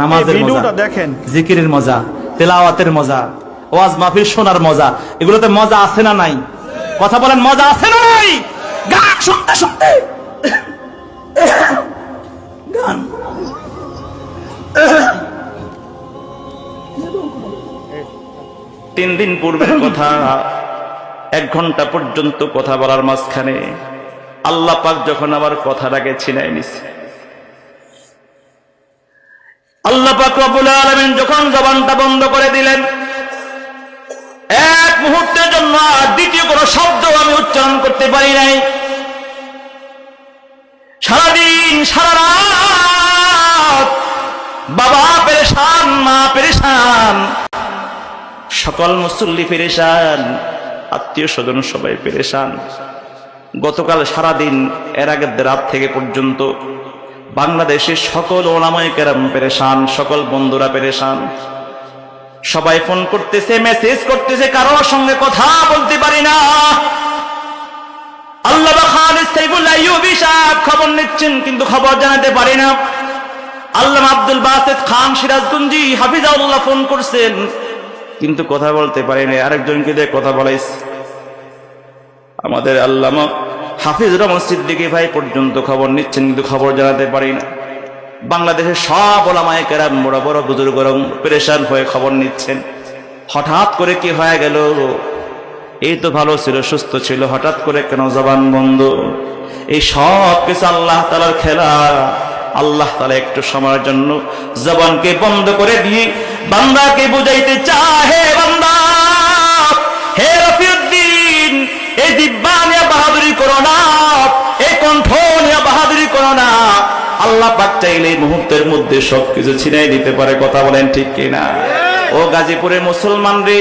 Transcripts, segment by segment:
নামাজের মজা দেখেন। জিকিরের মজা তেলাওয়াতের মজা ওয়াজ মাহফিল শোনার মজা এগুলোতে মজা আছে না নাই? কথা বলেন মজা আছে না নাই? গান শুনতে শুনতে। গান। তিন দিন পূর্বের কথা এক ঘণ্টা পর্যন্ত কথা বলার মাঝখানে আল্লাহ পাক যখন আবার কথাটাকে ছিনাই নিছে। আল্লাহ পাক রব্বুল আলামিন যখন জবানটা বন্ধ করে দিলেন, এক মুহূর্তের জন্য আর দ্বিতীয় কোনো শব্দ আমি উচ্চারণ করতে পারি নাই। সারাদিন, সারা রাত বাবা পেরেশান, মা পেরেশান, সকল মুসল্লি পেরেশান, আত্মীয় স্বজন সবাই পেরেশান। গতকাল সারাদিন, এর আগের রাত থেকে পর্যন্ত বাংলাদেশের সকল ওলামাই কেরাম পেরেশান, সকল বন্ধুরা পেরেশান। সবাই ফোন করতেছে, মেসেজ করতেছে, কারোর সঙ্গে কথা বলতে পারি না। আল্লাহ খবর নিচ্ছেন, কিন্তু খবর জানাতে পারি না। আল্লাহ আব্দুল বাসেদ খান ফোন করছেন, কিন্তু কথা বলতে পারি না আরেকজনকে দিয়ে কথা আমাদের আল্লামা হাফিজ রহমান সিদ্দিকী ভাই পর্যন্ত খবর নিচ্ছেন, কিন্তু খবর জানাতে পারি না। বাংলাদেশের সব ওলামায় কেরাম বড় বড় বুজুর্গ পেরেশান হয়ে খবর নিচ্ছেন। হঠাৎ করে কি হয়ে গেল? এই তো ভালো ছিল, সুস্থ ছিল, হঠাৎ করে কেন জবান বন্ধ? এই সব কিছু আল্লাহ তালার খেলা। আল্লাহ তালা একটু সময়ের জন্য জবানকে বন্ধ করে দিয়ে বান্দাকে বুঝাইতে চাহে বান্দা। হে রফিউদ্দিন এই দিব্যা বাহাদুরি করো না। এই কণ্ঠ নিয়ে বাহাদুরি করো না। আল্লাহ পাক চাইলে মুহূর্তের মধ্যে সবকিছু ছিনাই দিতে পারে, কথা বলেন ঠিক কিনা? ও গাজীপুরের মুসলমান রে,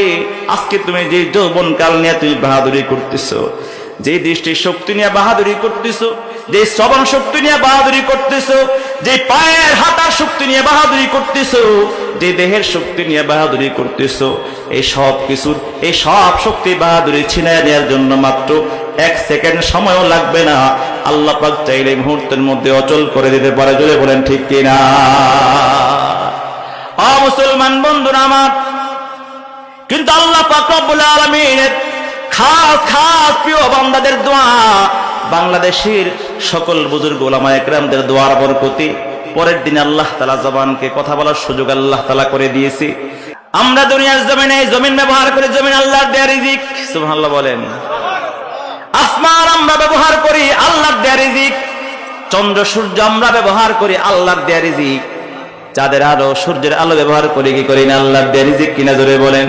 আজকে তুমি যে যৌবন কাল নিয়ে তুমি বাহাদুরি করতেছো, যে দৃষ্টির শক্তি নিয়ে বাহাদুরি করতেছো, যে শ্রবণ শক্তি নিয়ে বাহাদুরি করতেছো, যে পায়ের হাতার শক্তি নিয়ে বাহাদুরি করতেছো, যে দেহের শক্তি নিয়ে বাহাদুরি করতেছো, এই সব কিছুর এই সব শক্তি বাহাদুরি ছিনায় দেওয়ার জন্য মাত্র এক সেকেন্ড সময়ও লাগবে না। আল্লাহ পাক চাইলে মুহূর্তের মধ্যে অচল করে দিতে পারে। জোরে বলেন, ঠিক কিনা? মুসলমান বন্ধুরা আমার, কিন্তু আল্লাহ পাক রব্বুল আলামিনের খাস খাস প্রিয় বান্দাদের দোয়া, বাংলাদেশের সকল বুজুর্গ ওলামা একরামদের দোয়ার বরকতি। পরের দিন আল্লাহ তালা জবানকে কথা বলার সুযোগ আল্লাহ তালা করে দিয়েছি। আমরা দুনিয়ার জমিনে জমিন ব্যবহার করে জমিন আল্লাহ দেয়া রিজিক। সুবহানাল্লাহ বলেন। আসমান আমরা ব্যবহার করি আল্লাহর দেয়া রিজিক চন্দ্র সূর্য আমরা ব্যবহার করি আল্লাহর দেয়া রিজিক চাঁদের আলো সূর্যের আলো ব্যবহার করি কি করি না আল্লাহর দেয়া রিজিক কিনা জোরে বলেন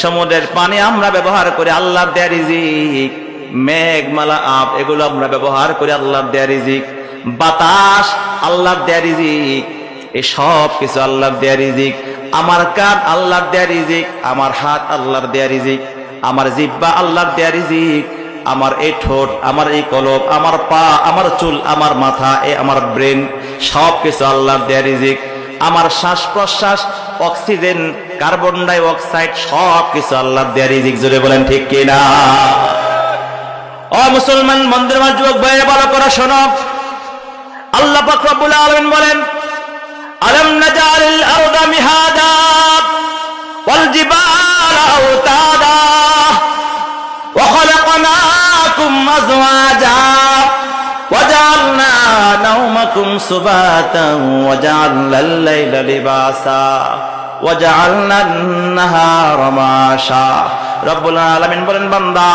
সমুদ্রের পানি আমরা ব্যবহার করি আল্লাহর দেয়া রিজিক মেঘমালা আপ এগুলো আমরা ব্যবহার করি আল্লাহর দেয়া রিজিক বাতাস আল্লাহর দেয়া রিজিক এই সব কিছু আল্লাহর দেয়া রিজিক আমার কান আল্লাহর দেয়া রিজিক আমার হাত আল্লাহর দেয়া রিজিক আমার জিব্বা আল্লাহর দেয়া রিজিক আমার এই ঠোঁট, আমার এই কলব, আমার পা, আমার চুল, আমার মাথা, এ আমার ব্রেন সব কিছু আল্লাহর দেয়া রিজিক। আমার শ্বাস প্রশ্বাস অক্সিজেন, কার্বন ডাই অক্সাইড সব কিছু আল্লাহর দেয়া রিজিক। জুড়ে বলেন, ঠিক কিনা ও মুসলমান মন্দির যুবক ভাইয়ের, ভালো করে শোনো। আল্লাহ পাক রব্বুল আলামিন বলেন, আলম নাজালিল আরদা মিহাদা ওয়াল জিবালা أزواجا وجعلنا نومكم سباتا وجعلنا الليل لباسا وجعلنا النهار معاشا রব্বুল আলামিন বলেন বান্দা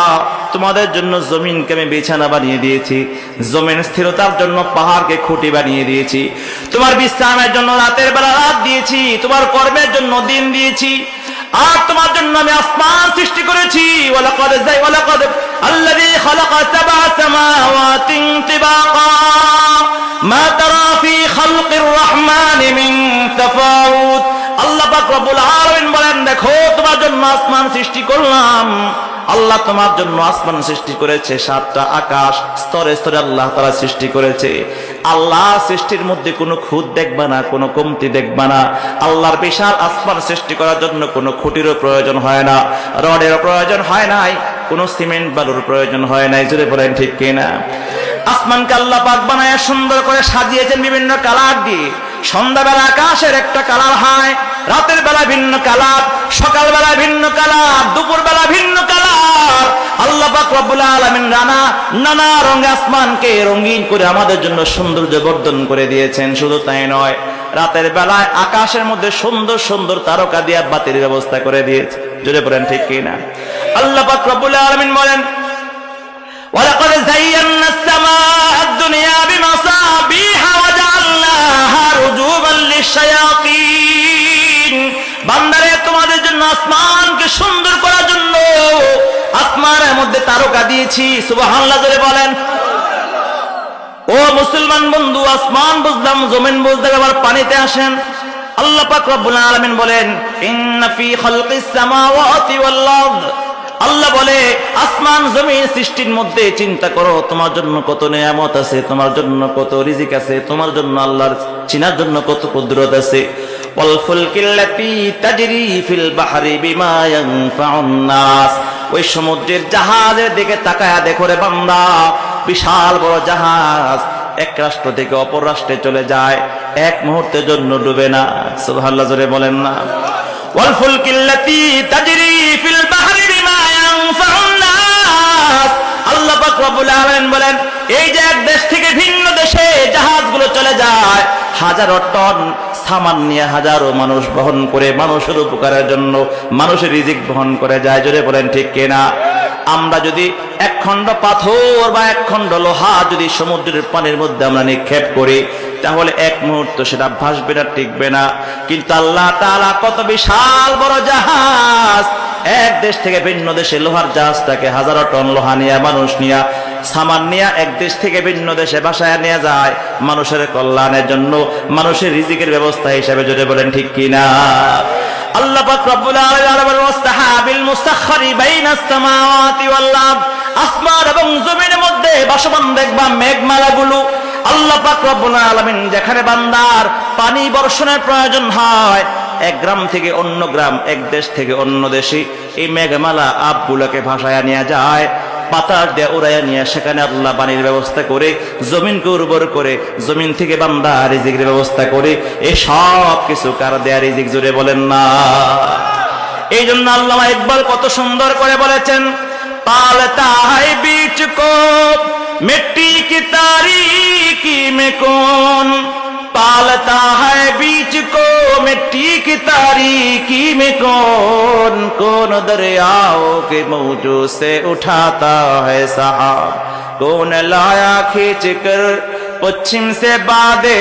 তোমাদের জন্য জমিনকে আমি বিছানা বানিয়ে দিয়েছি জমিন স্থিরতার জন্য পাহাড়কে খুঁটি বানিয়ে দিয়েছি তোমার বিশ্রামের জন্য রাতের বেলা রাত দিয়েছি তোমার কর্মের জন্য দিন দিয়েছি আর তোমার জন্য আমি আসমান সৃষ্টি করেছি ওয়ালাকাদ যাই ওয়ালাকাদ আল্লাযী খালাকা সাবআ সামাওয়াতিন তিবাকা মা তারা ফি খালকির রহমানি মিন তাফাউত আল্লাহ পাক রব্বুল আলামিন বলেন, দেখো, তোমার জন্য আসমান সৃষ্টি করলাম। আল্লাহ তোমার জন্য আসমান সৃষ্টি করেছে, সাতটা আকাশ, স্তরে স্তরে আল্লাহ তারা সৃষ্টি করেছে। আল্লাহ সৃষ্টির মধ্যে কোনো দেখবা না, কোনো কমতি দেখবা না। আল্লাহর বিশাল আসমান সৃষ্টি করার জন্য কোনো খুঁটিরও প্রয়োজন হয় না রডের প্রয়োজন হয় নাই, কোনো সিমেন্ট বালুর প্রয়োজন হয় নাই। জুড়ে বলেন ঠিক কিনা? আসমানকে আল্লাহ পাক বানায় সুন্দর করে সাজিয়েছেন বিভিন্ন কালার দিয়ে। সন্ধ্যাবেলা আকাশের একটা কালার হয় রাতের বেলা ভিন্ন কালার, সকাল বেলা ভিন্ন কালার, দুপুর বেলা ভিন্ন কালার। আল্লাহ আলমিন রানা নানা রঙ আসমানকে রঙিন করে আমাদের জন্য সৌন্দর্য বর্ধন করে দিয়েছেন। শুধু তাই নয়, রাতের বেলায় আকাশের মধ্যে সুন্দর সুন্দর তারকা দিয়ে বাতির ব্যবস্থা করে দিয়েছে। জোরে পড়েন ঠিক কি না আল্লাহ পাক রব্বুল আলামিন বলেন, ওয়ালাকাদ যায়্যান্না আস-সামাআ আদ-দুনিয়া মধ্যে তারকা দিয়েছি, সুবহানাল্লাহ জোরে বলেন। ও মুসলমান বন্ধু, আসমান বুঝলাম, জমিন বুঝতে আবার পানিতে আসেন। আল্লাহ ওই সমুদ্রের জাহাজের দিকে তাকায়া দেখো রে বান্দা, বিশাল বড় জাহাজ। এক রাষ্ট্র থেকে অপর রাষ্ট্রে চলে যায়, এক মুহূর্তের জন্য ডুবে না। সুবহানাল্লাহ, জোরে বলেন না। ওয়াল ফুলকিল্লাতি তাজরি ফিল বাহরি বলেন, এই যে এক দেশ থেকে ভিন্ন দেশে জাহাজগুলো চলে যায়, হাজারো টন সামান নিয়ে হাজারো মানুষ বহন করে মানুষের উপকারের জন্য মানুষের রিজিক বহন করে যায়। জোরে বলেন, ঠিক কিনা? আমরা যদি এক খণ্ড পাথর বা এক খণ্ড লোহা যদি সমুদ্রের পানির মধ্যে আমরা নিক্ষেপ করি, তাহলে এক মুহূর্ত সেটা ভাসবে না, টিকবে না। কিন্তু আল্লাহ তাআলা কত বিশাল বড় জাহাজ এক দেশ থেকে ভিন্ন দেশে লোহার জাহাজটাকে হাজারো টন লোহা নিয়ে মানুষ নিয়ে, সামান নিয়ে এক দেশ থেকে ভিন্ন দেশে বাসায় নিয়ে যায় মানুষের কল্যাণের জন্য। মানুষের রিজিকের ব্যবস্থা বলেন ঠিক কিনা। জমিনের মধ্যে দেখবা আল্লাহ আলামিন যেখানে বান্দার পানি বর্ষণের প্রয়োজন হয় এক গ্রাম থেকে অন্য গ্রাম, এক দেশ থেকে অন্য দেশে। এই মেঘমালা আপগুলোকে ভাসায় নিয়ে যায় পাতার দিয়ে উড়াইয়া নিয়ে সেখানে আল্লাহ পানির ব্যবস্থা করে, জমিনকে উর্বর করে, জমিন থেকে বান্দা রিজিকের ব্যবস্থা করে এই সব কিছু কার দেয়া রিজিক জুড়ে বলেন না। এই জন্য আল্লাহ ইকবাল কত সুন্দর করে বলেছেন পালতা হাই বীজ কো মিট্টি কি তারি কি মেকোন पालता है बीच को, मिट्टी की तारीकी में कौन कौन दरियाओं के मौजू से उठाता है साहब कौन लाया खींच कर पश्चिम से बादे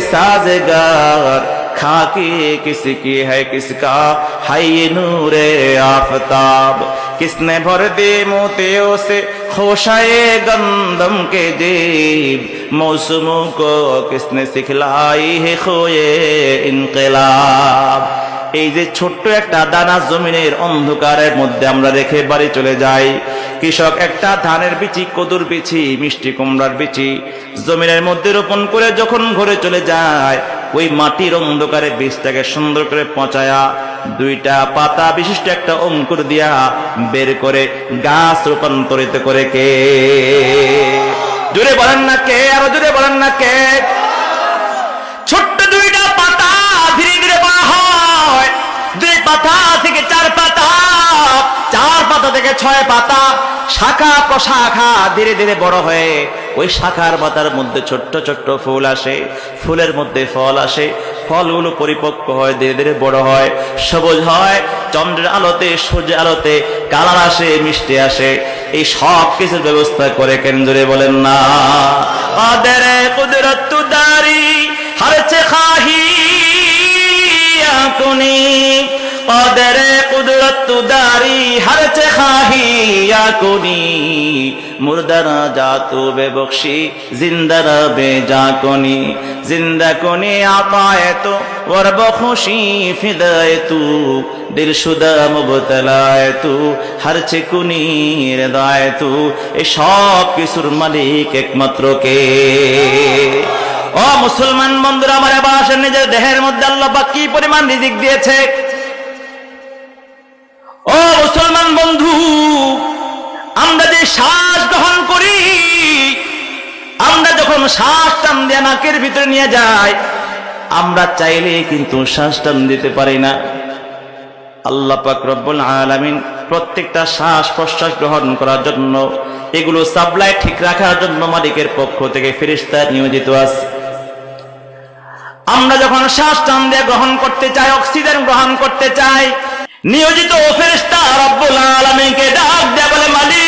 साजगार? खाकी किसकी है किसका है ये नूरे आफताब किसने भर दे मोतियों से खोशाए गंदम के जेब मौसमों को किसने सिखलाई है खोए इनकलाब এই যে ছোট্ট একটা দানা জমিনের অন্ধকারের মধ্যে আমরা রেখে বাড়ি চলে যাই কৃষক একটা ধানের বিচি কদুর বিচি মিষ্টি কুমড়ার বিচি জমিনের মধ্যে রোপণ করে যখন ঘরে চলে যায় ওই মাটির অন্ধকারে বীজটাকে সুন্দর করে পচায়া দুইটা পাতা বিশিষ্ট একটা অঙ্কুর দিয়া বের করে গাছ রূপান্তরিত করে কে? জুড়ে বলেন না কে? আরও জুড়ে বলেন না কে? ছোট্ট দুইটা পাতা ধীরে ধীরে বড় হয়। দুই পাতা থেকে চার পাতা চার পাতা থেকে ছয় পাতা, শাখা প্রশাখা ধীরে ধীরে বড় হয়ে ওই শাখার পাতার মধ্যে ছোট্ট ছোট্ট ফুল আসে। ফুলের মধ্যে ফল আসে। ফলগুলো পরিপক্ক হয়, ধীরে ধীরে বড় হয়। সবুজ হয়, চন্দ্রের আলোতে, সূর্যের আলোতে কালার আসে, মিষ্টি আসে। এই সব কিছুর ব্যবস্থা করে কেন্দ্রে বলেন না। আদের হারছে খাহি تو داری ہر چاہی یا کنی مردہ نہ جا تو بے بخشی زندہ نہ بے جا کنی زندہ کنی آپائے تو ورب خوشی فدائے تو دل শুদা মুবতলায় তু হারছে কুনির দায় তু এ সব কিছুর মালিক একমাত্র কে ও মুসলমান বন্ধুরা আমার আবার নিজের দেহের মধ্যে আল্লাহ কি পরিমাণ রিজিক দিয়েছে ও মুসলমান বন্ধু, আমরা যে শ্বাস গ্রহণ করি, আমরা যখন শ্বাস টান দিয়ে নাকের ভিতরে নিয়ে যাই, আমরা চাইলে কিন্তু শ্বাস টান দিতে পারি না। আল্লাহ পাক রব্বুল আলামিন প্রত্যেকটা শ্বাস প্রশ্বাস গ্রহণ করার জন্য, এগুলো সাপ্লাই ঠিক রাখার জন্য মালিকের পক্ষ থেকে ফেরিস্তা নিয়োজিত আছে। আমরা যখন শ্বাস টান দিয়ে গ্রহণ করতে চাই, অক্সিজেন গ্রহণ করতে চাই নিয়োজিত ফেরিস্তা রব্বুল আলামিনকে ডাক দেয়া বলে, মালিক,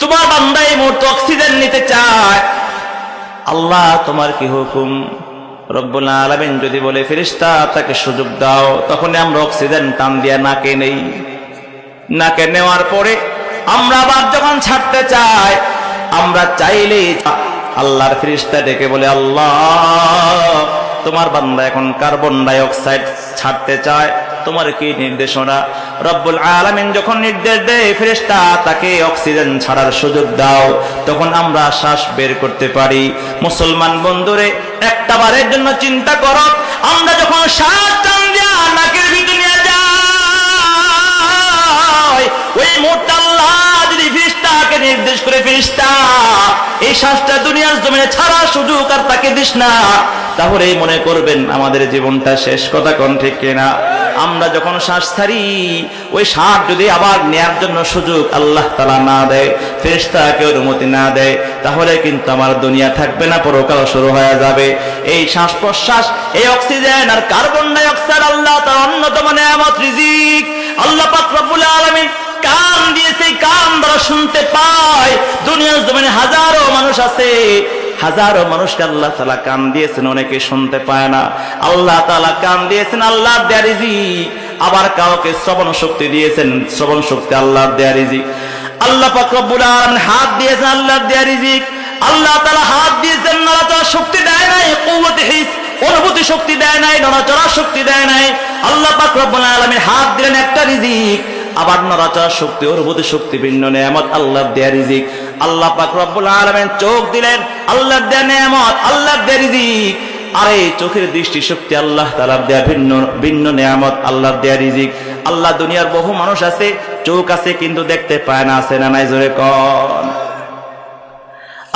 তোমার বান্দা এই মুহূর্তে অক্সিজেন নিতে চায়। আল্লাহ তোমার কি হুকুম? রব্বুল আলামিন যদি বলে ফেরিস্তা তাকে সুযোগ দাও, তখন আমরা অক্সিজেন টান দিয়া নাকে নেই। নাকে নেওয়ার পরে আমরা আবার যখন ছাড়তে চাই, আমরা চাইলেই আল্লাহর ফেরিস্তা ডেকে বলে, আল্লাহ তোমার বান্দা এখন কার্বন ডাই অক্সাইড ছাড়তে চায়। তোমার কি নির্দেশনা? রব্বুল আলামিন যখন নির্দেশ দেয়, ফেরেশতা তাকে অক্সিজেন ছাড়ার সুযোগ দাও। তখন আমরা শ্বাস বের করতে পারি। মুসলমান বন্ধুরে, একটা বারের জন্য চিন্তা করো। আমরা যখন শ্বাস নাকের ভিতরে নিয়ে যাই, ওই মুহূর্তে ফিরিস্তাকে নির্দেশ করে ফিরিস্তা এই শ্বাসটা দুনিয়ার জমিনে ছাড়া সুযোগ আর তাকে দিস না। তাহলে মনে করবেন আমাদের জীবনটা শেষ কথা কোন ঠিক কিনা? আমরা যখন শ্বাস ছাড়ি, ওই শ্বাস যদি আবার নেয়ার জন্য সুযোগ আল্লাহ তালা না দেয়, ফেরেশতাকে অনুমতি না দেয়, তাহলে কিন্তু আমার দুনিয়া থাকবে না পরকাল শুরু হয়ে যাবে। এই শ্বাস প্রশ্বাস এই অক্সিজেন আর কার্বন ডাই অক্সাইড আল্লাহ তার অন্যতম নেয়ামত, রিজিক। আল্লাহ পাক রব্বুল আলামিন কান দিয়েছে এই কান দ্বারা শুনতে পায়। দুনিয়ার জমিনে হাজারো মানুষ আছে। হাজারো মানুষকে আল্লাহ তালা কান দিয়েছেন, অনেকে শুনতে পায় না। আল্লাহ তালা কান দিয়েছেন, আল্লাহ দেয়ারিজি আবার কাউকে শ্রবণ শক্তি দিয়েছেন, শ্রবণ শক্তি আল্লাহ দেয়ারিজি আল্লাহ পাকরবুল আলম হাত দিয়েছেন, আল্লাহ দেয়ারিজি আল্লাহ তালা হাত দিয়েছেন, নড়াচড়া শক্তি দেয় নাই হিস, অনুভূতি শক্তি দেয় নাই, নড়াচড়া শক্তি দেয় নাই। আল্লাহ পাকরবুল আলমের হাত দিলেন একটা রিজিক। আবার শক্তি শক্তি, ভিন্ন নেয়ামত আল্লাহ দেয়া রিজিক। আল্লাহ চোখ দিলেন আল্লাহ দেয়া নেয়ামত আল্লাহ দেয়া রিজিক। চোখের দৃষ্টি শক্তি আল্লাহ দেয়া ভিন্ন ভিন্ন নেয়ামত আল্লাহ দেয়া রিজিক। আল্লাহ দুনিয়ার বহু মানুষ আছে, চোখ আছে কিন্তু দেখতে পায় না, আছে না নাই জোরে কন।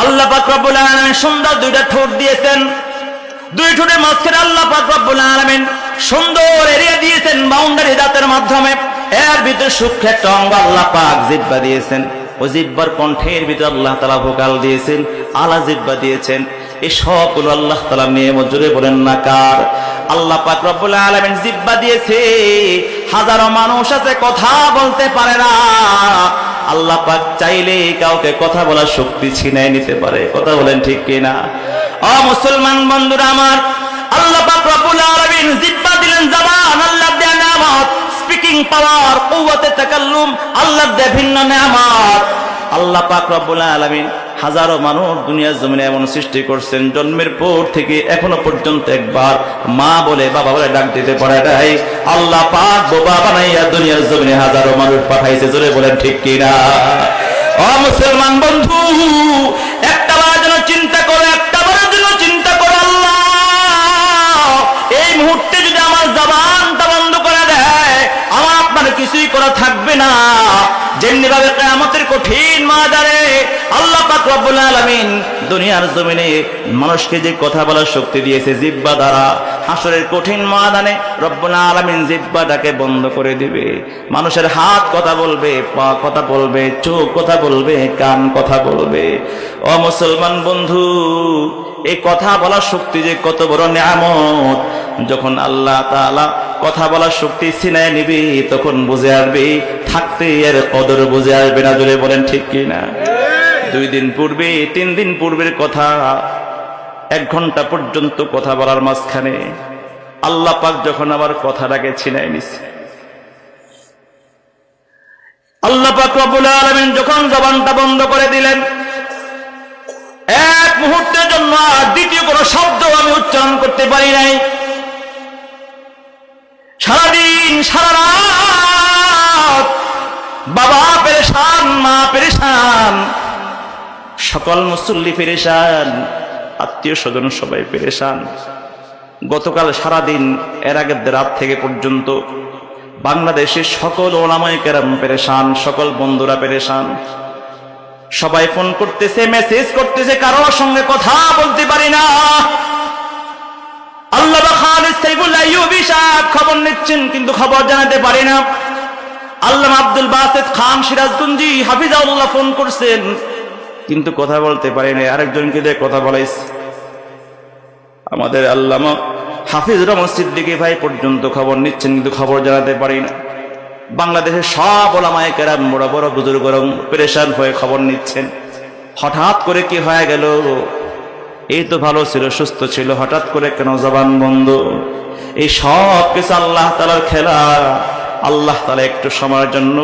আল্লাহ পাক আলামিন সুন্দর দুইটা ঠোঁট দিয়েছেন। দুই ঠোঁটের মাঝখানে আল্লাহ পাক আলামিন সুন্দর এরিয়া দিয়েছেন বাউন্ডারি দাঁতের মাধ্যমে। এর ভিতরে সূক্ষ্ম একটা অঙ্গ আল্লাহ পাক জিব্বা দিয়েছেন। ও জিব্বার কণ্ঠের ভিতরে আল্লাহ তালা ভোকাল দিয়েছেন, আলা জিব্বা দিয়েছেন। এই সবগুলো আল্লাহ তালা নিয়ে মজুরে বলেন না কার? আল্লাহ পাক রব্বুল আলামিন জিব্বা দিয়েছে, হাজারো মানুষ আছে, কথা বলতে পারে না। আল্লাহ পাক চাইলে কাউকে কথা বলার শক্তি ছিনাই নিতে পারে। কথা বলেন ঠিক কিনা? অ মুসলমান বন্ধুরা আমার, আল্লাহ পাক রব্বুল আলামিন জিব্বা দিলেন, জবান আল্লাহ দেয়া নেয়ামত স্পিকিং পাওয়ার কুওয়াতে তাকাল্লুম আল্লাহ দেয়া ভিন্ন নেয়ামত। আল্লাহ পাক রব্বুল আলামিন হাজারো মানুষ দুনিয়ার জমিনে এমন সৃষ্টি করছেন, জন্মের পর থেকে এখনও পর্যন্ত একবার মা বলে, বাবা বলে ডাক দিতে পারে নাই। আল্লাহ পাক বোবা বানাইয়া দুনিয়ার জমিনে হাজারো মানুষ পাঠাইছে, জোরে বলেন ঠিক কিনা? ও মুসলমান বন্ধু, একটা বার যেন চিন্তা করো, একটা বারের জন্য চিন্তা করো আল্লাহ। এই মুহূর্তে যদি আমার জবানটা কিছুই করা থাকবে না। যেমনি ভাবে কেয়ামতের কঠিন মাদারে আল্লাহ পাক রব্বুল আলামিন দুনিয়ার জমিনে মানুষকে যে কথা বলার শক্তি দিয়েছে জিব্বা দ্বারা, হাসরের কঠিন ময়দানে রব্বুল আলামিন জিব্বাটাকে বন্ধ করে দিবে। মানুষের হাত কথা বলবে, পা কথা বলবে, চোখ কথা বলবে, কান কথা বলবে। ও মুসলমান বন্ধু, এই কথা বলার শক্তি যে কত বড় নিয়ামত, যখন আল্লাহ তাআলা কথা বলার শক্তি ছিনায় নিবি, তখন বুঝে আসবি, থাকতে এর কদর বুঝে আসবে না বলেন ঠিক কি না দুই দিন পূর্বে, তিন দিন পূর্বের কথা, এক ঘণ্টা পর্যন্ত কথা বলার মাঝখানে আল্লাহ পাক যখন আমার কথাটাকে ছিনায় নিছে। আল্লাহ পাক রব্বুল আলামিন যখন জবানটা বন্ধ করে দিলেন, এক মুহূর্তের জন্য আর দ্বিতীয় কোনো শব্দ আমি উচ্চারণ করতে পারি নাই। সারাদিন, সারা রাত বাবা পেরেশান সকল মুসল্লি পেরেশান, আত্মীয় স্বজন সবাই পেরেশান। গতকাল সারাদিন, এর আগের রাত থেকে পর্যন্ত বাংলাদেশের সকল ওলামাই কেরাম পেরেশান, সকল বন্ধুরা পেরেশান। সবাই ফোন করতেছে, মেসেজ করতেছে, কারোর সঙ্গে কথা বলতে পারি না। আল্লাহ খবর নিচ্ছেন, কিন্তু খবর জানাতে পারি না। আল্লাহ আব্দুল বাসেদ খান সিরাজগঞ্জি হাফিজাউল্লাহ ফোন করছেন। কিন্তু কথা বলতে পারি না আরেকজনকে দিয়ে কথা বলাইছে। আমাদের আল্লামা হাফিজ রহমান সিদ্দিকী ভাই পর্যন্ত খবর নিচ্ছেন, কিন্তু খবর জানাতে পারি না। বাংলাদেশের সব ওলামায় কেরাম বড় বড় বুজুর্গ পেরেশান হয়ে খবর নিচ্ছেন। হঠাৎ করে কি হয়ে গেল? এই তো ভালো ছিল, সুস্থ ছিল, হঠাৎ করে কেন জবান বন্ধ? এই সব কিছু আল্লাহ তালার খেলা। আল্লাহ তালা একটু সময়ের জন্য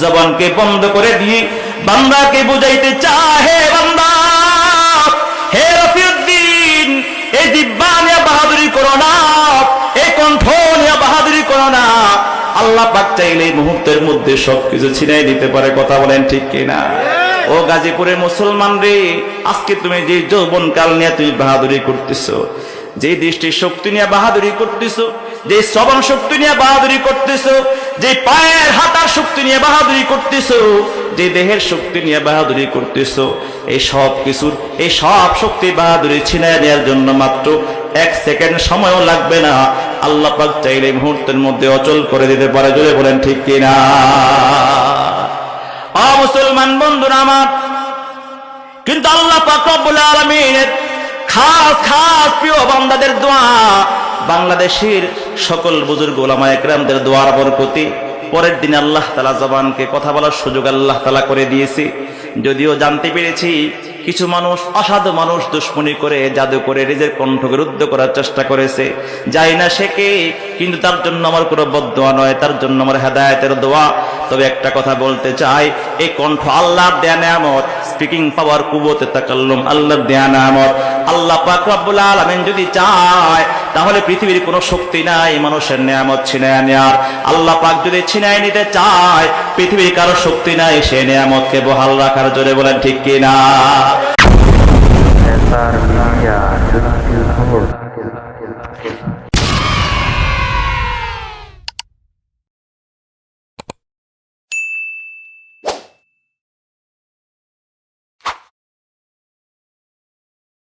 জবানকে বন্ধ করে দিয়ে বান্দাকে বুঝাইতে চাহে বান্দা, হে রফিউদ্দিন এই দিব্যা নিয়ে বাহাদুরি করো না এই কণ্ঠ নিয়ে বাহাদুরি করো না। আল্লাহ পাক চাইলে এই মুহূর্তের মধ্যে সবকিছু ছিনাই দিতে পারে, কথা বলেন ঠিক কিনা? ও গাজীপুরের মুসলমান রে, আজকে তুমি যে যৌবন কাল নিয়ে তুমি বাহাদুরি করতেছো, যে দৃষ্টির শক্তি নিয়ে বাহাদুরি করতেছো, যে শ্রবণ শক্তি নিয়ে বাহাদুরি করতেছো যে পায়ের হাতার শক্তি নিয়ে বাহাদুরি করতেছো, যে দেহের শক্তি নিয়ে বাহাদুরি করতেছো, এই সব কিছুর, এই সব শক্তি বাহাদুরি ছিনায় দেওয়ার জন্য মাত্র এক সেকেন্ড সময়ও লাগবে না। আল্লাহ পাক চাইলে মুহূর্তের মধ্যে অচল করে দিতে পারে, জোরে বলেন ঠিক কিনা? মুসলমান বন্ধুরা আমার, কিন্তু আল্লাহ পাক রব্বুল আলামিনের খাস খাস প্রিয় বান্দাদের দোয়া বাংলাদেশের সকল বুজুর্গ ওলামা একরামদের দোয়ার বরকতি। পরের দিন আল্লাহ তালা জবানকে কথা বলার সুযোগ আল্লাহ তালা করে দিয়েছি। যদিও জানতে পেরেছি কিছু মানুষ, অসাধু মানুষ দুশ্মনী করে জাদু করে নিজের কণ্ঠকে রুদ্ধ করার চেষ্টা করেছে। যাই না সে কে, কিন্তু তার জন্য আমার কোনো বদোয়া নয়, তার জন্য আমার হেদায়তের দোয়া। তবে একটা কথা বলতে চাই, এই কণ্ঠ আল্লাহর দেয়া নেয়ামত স্পিকিং পাওয়ার কুবতে তাকাল্লুম, আল্লাহর দেয়া নেয়ামত। আল্লাহ পাক রব্বুল আলামিন যদি চায়, তাহলে পৃথিবীর কোনো শক্তি নাই, মানুষের নেয়ামত ছিনায় নেয়ার। আল্লাহ পাক যদি ছিনায় নিতে চায়, পৃথিবীর কারও শক্তি নাই, সে নেয়ামতকে বহাল রাখার জোরে বলেন ঠিক কিনা?